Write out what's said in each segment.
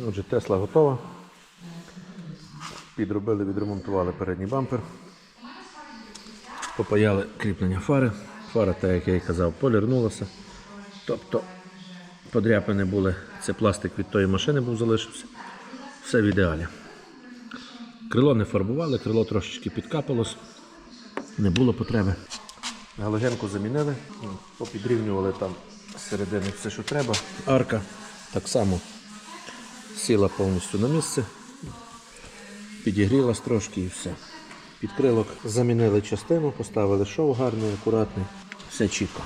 Отже, Тесла готова. Підробили, відремонтували передній бампер. Попаяли кріплення фари. Фара, так як я і казав, полірнулася. Тобто подряпини були. Це пластик від тої машини був залишився. Все в ідеалі. Крило не фарбували, крило трошечки підкапалось. Не було потреби. Галогенку замінили, попідрівнювали там зсередини все, що треба. Арка так само сіла повністю на місце, підігрілась трошки і все. Підкрилок замінили частину, поставили шов гарний, акуратний, все чітко.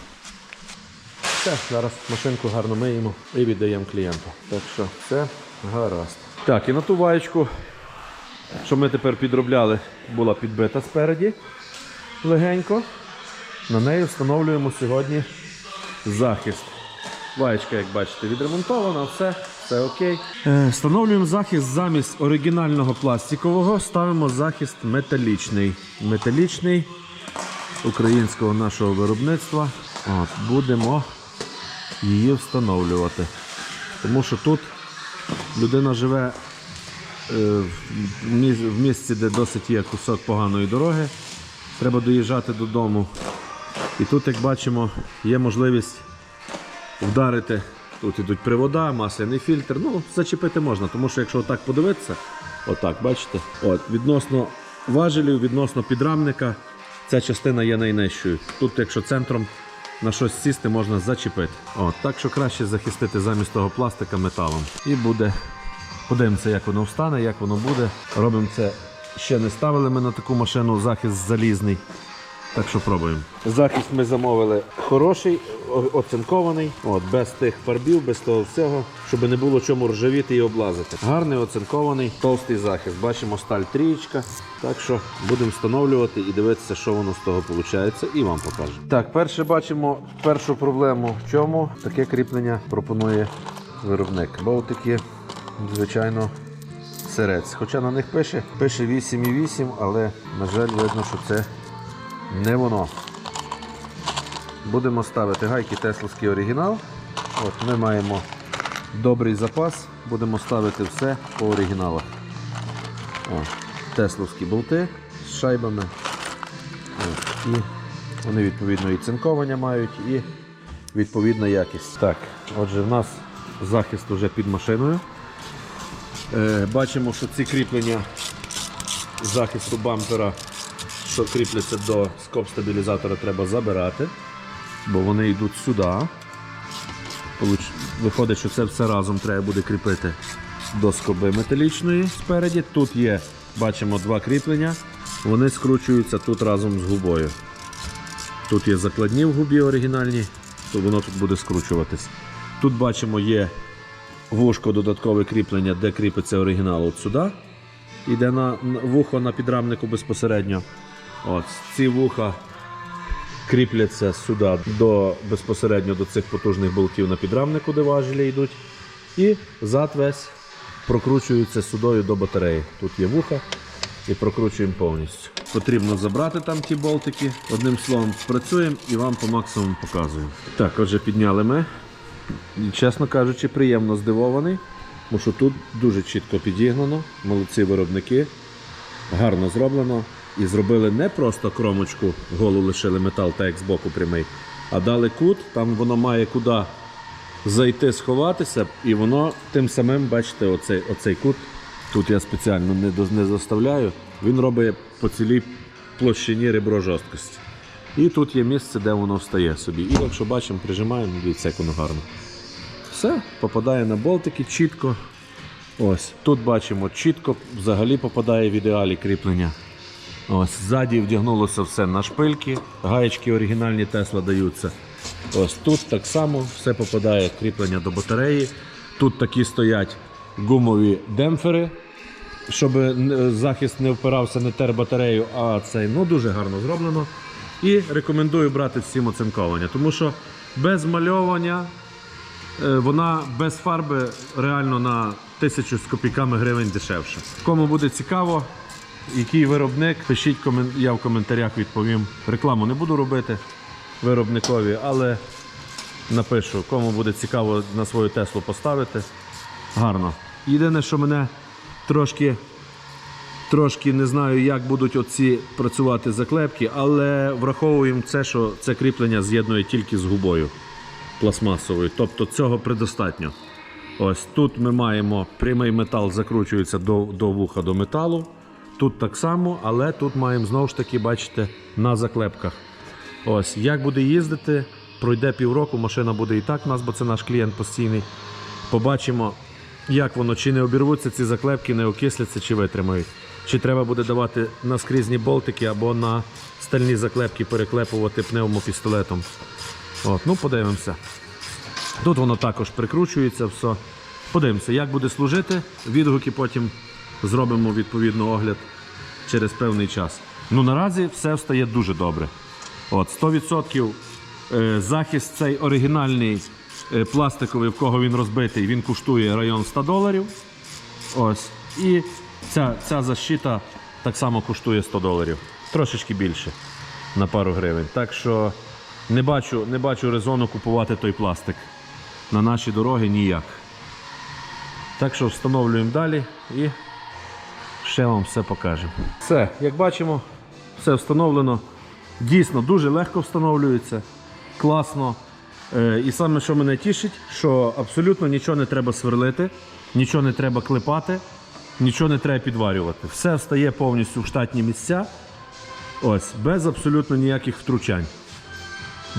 Все, зараз машинку гарно миємо і віддаємо клієнту. Так що все гаразд. Так, і на ту ваєчку, що ми тепер підробляли, була підбита спереді легенько. На неї встановлюємо сьогодні захист. Ваєчка, як бачите, відремонтована, все, все окей. Е, встановлюємо захист замість оригінального пластикового, ставимо захист металічний. Металічний українського нашого виробництва. От, будемо її встановлювати. Тому що тут людина живе е, в місці, де досить є кусок поганої дороги. Треба доїжджати додому. І тут, як бачимо, є можливість вдарити. Тут ідуть привода, масляний фільтр. Ну, зачепити можна, тому що якщо отак подивитися, отак, бачите, от, відносно важелів, відносно підрамника, ця частина є найнижчою. Тут, якщо центром на щось сісти, можна зачепити. От, так що краще захистити замість того пластика металом. І буде. Подивимося, як воно встане, як воно буде. Робимо це. Ще не ставили ми на таку машину захист залізний. Так що пробуємо. Захист ми замовили хороший, оцинкований, от, без тих фарбів, без того всього, щоб не було чому ржавіти і облазити. Гарний оцинкований, толстий захист. Бачимо сталь трієчка. Так що будемо встановлювати і дивитися, що воно з того виходить, і вам покажемо. Так, перше бачимо першу проблему в чому таке кріплення пропонує виробник. Болтики, звичайно, сирець. Хоча на них пише, пише 8,8, але, на жаль, видно, що це не воно. Будемо ставити гайки Тесловський оригінал. От Ми маємо добрий запас, будемо ставити все по оригіналах. О, Тесловські болти з шайбами. От, і вони відповідно і цинковання мають, і відповідна якість. Так, отже, в нас захист вже під машиною. Е, бачимо, що ці кріплення захисту бампера, що кріпляться до скоб-стабілізатора, треба забирати, бо вони йдуть сюди. Виходить, що це все разом треба буде кріпити до скоби металічної спереді. Тут є, бачимо, два кріплення. Вони скручуються тут разом з губою. Тут є закладні в губі оригінальні, то воно тут буде скручуватись. Тут бачимо є вушко додаткове кріплення, де кріпиться оригінал от сюди. Іде на вухо на підрамнику безпосередньо. От, ці вуха кріпляться сюди до, безпосередньо до цих потужних болтів на підрамнику, де важелі йдуть. І зад весь прокручується сюдою до батареї. Тут є вуха і прокручуємо повністю. Потрібно забрати там ті болтики. Одним словом, працюємо і вам по максимуму показуємо. Так, отже, підняли ми. Чесно кажучи, приємно здивований, тому що тут дуже чітко підігнано, молодці виробники, гарно зроблено. І зробили не просто кромочку, голу лишили метал та як збоку прямий, а дали кут, там воно має куди зайти, сховатися, і воно тим самим, бачите, оцей, оцей кут, тут я спеціально не, не заставляю, він робить по цілій площині ребро жорсткості. І тут є місце, де воно встає собі. І якщо бачимо, прижимаємо, дивіться, як воно гарно. Все, попадає на болтики чітко. Ось, тут бачимо чітко, взагалі попадає в ідеалі кріплення. Ось, ззаді вдягнулося все на шпильки, гаєчки оригінальні Тесла даються. Ось тут так само все попадає кріплення до батареї. Тут такі стоять гумові демпфери, щоб е, захист не впирався, не тер батарею, а цей ну дуже гарно зроблено. І рекомендую брати всім оцинковання, тому що без мальовання е, вона без фарби реально на тисячу з копійками гривень дешевше. Кому буде цікаво, який виробник, пишіть я в коментарях відповім. Рекламу не буду робити виробникові, але напишу, кому буде цікаво на свою Теслу поставити. Гарно. Єдине, що мене трошки, трошки не знаю, як будуть оці працювати заклепки, але враховуємо це, що це кріплення з'єднує тільки з губою пластмасовою. Тобто цього предостатньо. Ось тут ми маємо прямий метал закручується до, до вуха до металу. Тут так само, але тут маємо знову ж таки, бачите, на заклепках. Ось, як буде їздити, пройде півроку, машина буде і так у нас, бо це наш клієнт постійний. Побачимо, як воно, чи не обірвуться ці заклепки, не окисляться, чи витримають. Чи треба буде давати на скрізні болтики або на стальні заклепки переклепувати пневмопістолетом. От, ну подивимося. Тут воно також прикручується все. Подивимося, як буде служити. Відгуки потім зробимо відповідно огляд через певний час. Ну наразі все встає дуже добре. От, 100% е, захист цей оригінальний е, пластиковий, в кого він розбитий, він коштує район 100 доларів. Ось. І ця, ця защита так само коштує 100 доларів. Трошечки більше на пару гривень. Так що не бачу, не бачу резону купувати той пластик. На наші дороги ніяк. Так що встановлюємо далі і ще вам все покажемо. Все, як бачимо, все встановлено. Дійсно дуже легко встановлюється, класно. Е, і саме, що мене тішить, що абсолютно нічого не треба сверлити, нічого не треба клепати, нічого не треба підварювати. Все встає повністю в штатні місця. Ось, без абсолютно ніяких втручань.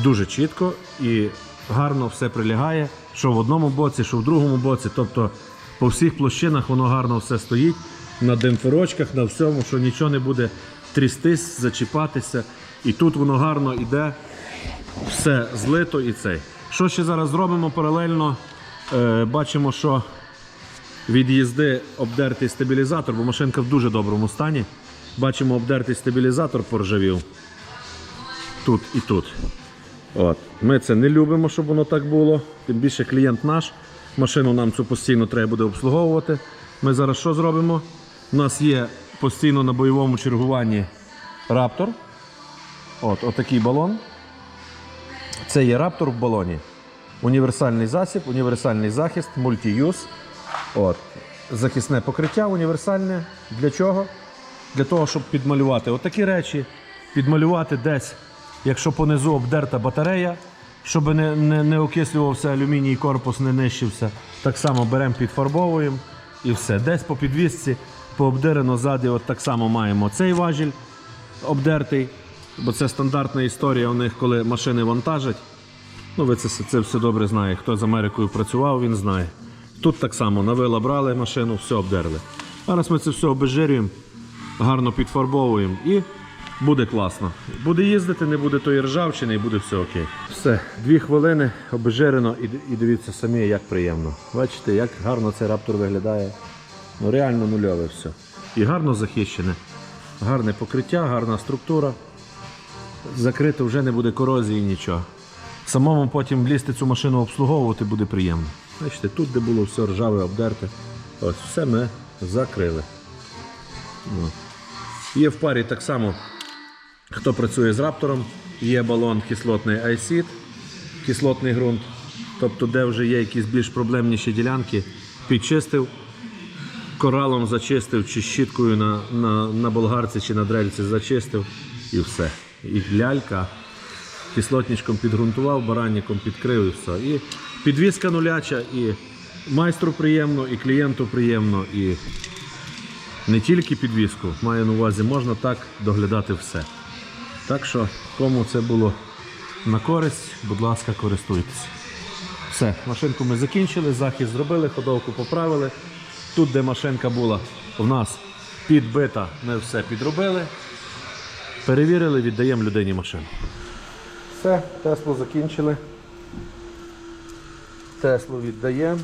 Дуже чітко і гарно все прилягає, що в одному боці, що в другому боці. Тобто по всіх площинах воно гарно все стоїть, на демпферочках, на всьому, що нічого не буде трястись, зачіпатися. І тут воно гарно йде, все злито і цей. Що ще зараз зробимо паралельно? Е, бачимо, що від їзди обдертий стабілізатор, бо машинка в дуже доброму стані. Бачимо, обдертий стабілізатор поржавів тут і тут. От. Ми це не любимо, щоб воно так було. Тим більше клієнт наш. Машину нам цю постійно треба буде обслуговувати. Ми зараз що зробимо? У нас є постійно на бойовому чергуванні раптор. От, отакий балон. Це є раптор в балоні. Універсальний засіб, універсальний захист, мультіюз. От. Захисне покриття універсальне. Для чого? Для того, щоб підмалювати отакі речі, підмалювати десь, якщо понизу обдерта батарея, щоб не, не, не окислювався алюміній корпус, не нищився. Так само беремо, підфарбовуємо і все. Десь по підвісці, пообдерено ззаді, от так само маємо цей важіль обдертий, бо це стандартна історія у них, коли машини вантажать. Ну, ви це, це все добре знаєте. Хто з Америкою працював, він знає. Тут так само навила брали машину, все обдерли. Зараз ми це все обезжирюємо, гарно підфарбовуємо і буде класно. Буде їздити, не буде тої ржавчини і буде все окей. Все, дві хвилини обезжирено і, і дивіться самі, як приємно. Бачите, як гарно цей раптор виглядає. Ну реально нульове все. І гарно захищене. Гарне покриття, гарна структура. Закрито вже не буде корозії, нічого. Самому потім влізти цю машину обслуговувати буде приємно. Бачите, тут, де було все ржаве, обдерте, ось все ми закрили. Ну. Є в парі так само, хто працює з раптором, є балон кислотний ICID, кислотний ґрунт. Тобто, де вже є якісь більш проблемніші ділянки, підчистив, коралом зачистив чи щіткою на, на, на болгарці чи на дрельці зачистив і все. І лялька кислотничком підґрунтував, баранником підкрив і все. І підвізка нуляча, і майстру приємно, і клієнту приємно, і не тільки підвізку, маю на увазі, можна так доглядати все. Так що, кому це було на користь, будь ласка, користуйтесь. Все, машинку ми закінчили, захист зробили, ходовку поправили. Тут, де машинка була в нас підбита, ми все підробили. Перевірили, віддаємо людині машину. Все, Теслу закінчили. Теслу віддаємо.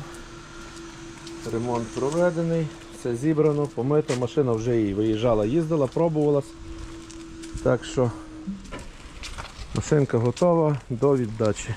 Ремонт проведений, все зібрано, помито, машина вже і виїжджала, їздила, пробувалась. Так що машинка готова до віддачі.